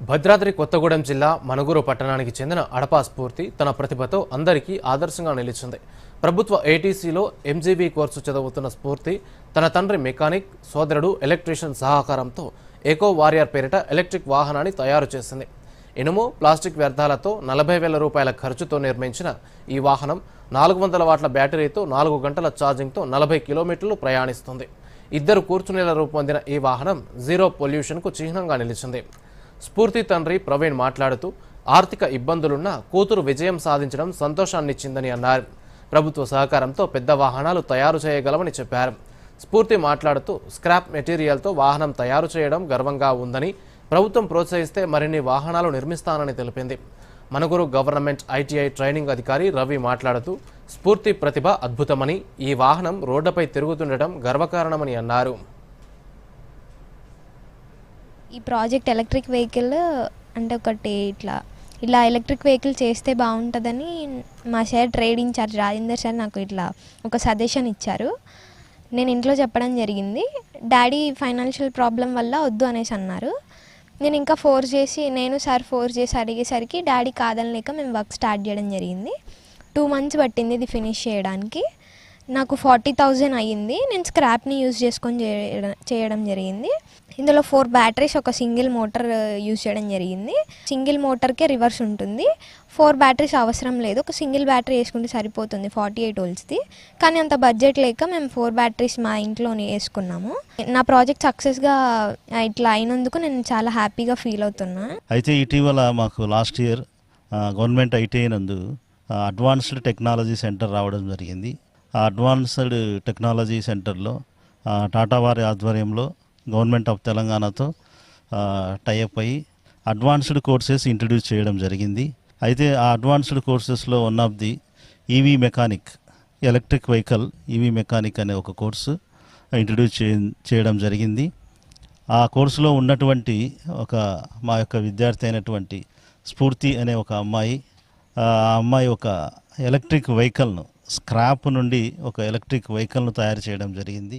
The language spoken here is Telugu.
భద్రాద్రి కొత్తగూడెం జిల్లా మనుగురు పట్టణానికి చెందిన అడపా స్ఫూర్తి తన ప్రతిభతో అందరికీ ఆదర్శంగా నిలిచింది. ప్రభుత్వ ఏటీసీలో ఎంజీబీ కోర్సు చదువుతున్న స్ఫూర్తి తన తండ్రి మెకానిక్ సోదరుడు ఎలక్ట్రీషియన్ సహకారంతో ఎకో వారియర్ పేరిట ఎలక్ట్రిక్ వాహనాన్ని తయారు చేసింది. ఇనుము ప్లాస్టిక్ వ్యర్థాలతో నలభై వేల రూపాయల ఖర్చుతో నిర్మించిన ఈ వాహనం నాలుగు వందల వాట్ల బ్యాటరీతో నాలుగు గంటల ఛార్జింగ్తో నలభై కిలోమీటర్లు ప్రయాణిస్తుంది. ఇద్దరు కూర్చునేలా రూపొందిన ఈ వాహనం జీరో పొల్యూషన్కు చిహ్నంగా నిలిచింది. స్ఫూర్తి తండ్రి ప్రవీణ్ మాట్లాడుతూ ఆర్థిక ఇబ్బందులున్నా కూతురు విజయం సాధించడం సంతోషాన్నిచ్చిందని అన్నారు. ప్రభుత్వ సహకారంతో పెద్ద వాహనాలు తయారు చేయగలమని చెప్పారు. స్ఫూర్తి మాట్లాడుతూ స్క్రాప్ మెటీరియల్తో వాహనం తయారు చేయడం గర్వంగా ఉందని ప్రభుత్వం ప్రోత్సహిస్తే మరిన్ని వాహనాలు నిర్మిస్తానని తెలిపింది. మనుగురు గవర్నమెంట్ ఐటీఐ ట్రైనింగ్ అధికారి రవి మాట్లాడుతూ స్ఫూర్తి ప్రతిభ అద్భుతమని ఈ వాహనం రోడ్డుపై తిరుగుతుండటం గర్వకారణమని అన్నారు. ఈ ప్రాజెక్ట్ ఎలక్ట్రిక్ వెహికల్ అంటే ఒకటి ఇట్లా ఇలా ఎలక్ట్రిక్ వెహికల్ చేస్తే బాగుంటుందని మా sir trade incharge Rajender sir నాకు ఇట్లా ఒక సజెషన్ ఇచ్చారు. నేను ఇంట్లో చెప్పడం జరిగింది. డాడీ ఫైనాన్షియల్ ప్రాబ్లం వల్ల వద్దు అనేసి అన్నారు. నేను ఇంకా ఫోర్స్ చేసి నేను సార్ ఫోర్స్ చేసి అడిగేసరికి డాడీ కాదనలేక మేము వర్క్ స్టార్ట్ చేయడం జరిగింది. టూ మంత్స్ పట్టింది ఇది ఫినిష్ చేయడానికి. నాకు ఫార్టీ థౌజండ్ అయ్యింది. నేను స్క్రాప్ని యూజ్ చేసుకొని చేయడం చేయడం జరిగింది. ఇందులో ఫోర్ బ్యాటరీస్ ఒక సింగిల్ మోటార్ యూజ్ చేయడం జరిగింది. సింగిల్ మోటార్కే రివర్స్ ఉంటుంది. ఫోర్ బ్యాటరీస్ అవసరం లేదు. ఒక సింగిల్ బ్యాటరీ వేసుకుంటే సరిపోతుంది ఫార్టీ ఎయిట్ వోల్ట్స్ది. కానీ అంత బడ్జెట్ లేక మేము ఫోర్ బ్యాటరీస్ మా ఇంట్లోనే వేసుకున్నాము. నా ప్రాజెక్ట్ సక్సెస్గా ఇట్లా అయినందుకు నేను చాలా హ్యాపీగా ఫీల్ అవుతున్నా. అయితే ఇటీవల మాకు లాస్ట్ ఇయర్ గవర్నమెంట్ ఐటీఐ నందు అడ్వాన్స్డ్ టెక్నాలజీ సెంటర్ రావడం జరిగింది. ఆ అడ్వాన్స్డ్ టెక్నాలజీ సెంటర్లో టాటా వారి ఆధ్వర్యంలో గవర్నమెంట్ ఆఫ్ తెలంగాణతో టైఅప్ అయ్యి అడ్వాన్స్డ్ కోర్సెస్ ఇంట్రడ్యూస్ చేయడం జరిగింది. అయితే ఆ advanced కోర్సెస్లో one of the EV mechanic electric vehicle EV mechanic అనే ఒక కోర్సు ఇంట్రడ్యూస్ చే చేయడం జరిగింది. ఆ కోర్సులో ఉన్నటువంటి ఒక మా యొక్క విద్యార్థి అయినటువంటి స్ఫూర్తి అనే ఒక అమ్మాయి ఆ అమ్మాయి ఒక ఎలక్ట్రిక్ వెహికల్ను స్క్రాప్ నుండి ఒక ఎలక్ట్రిక్ వెహికల్ను తయారు చేయడం జరిగింది.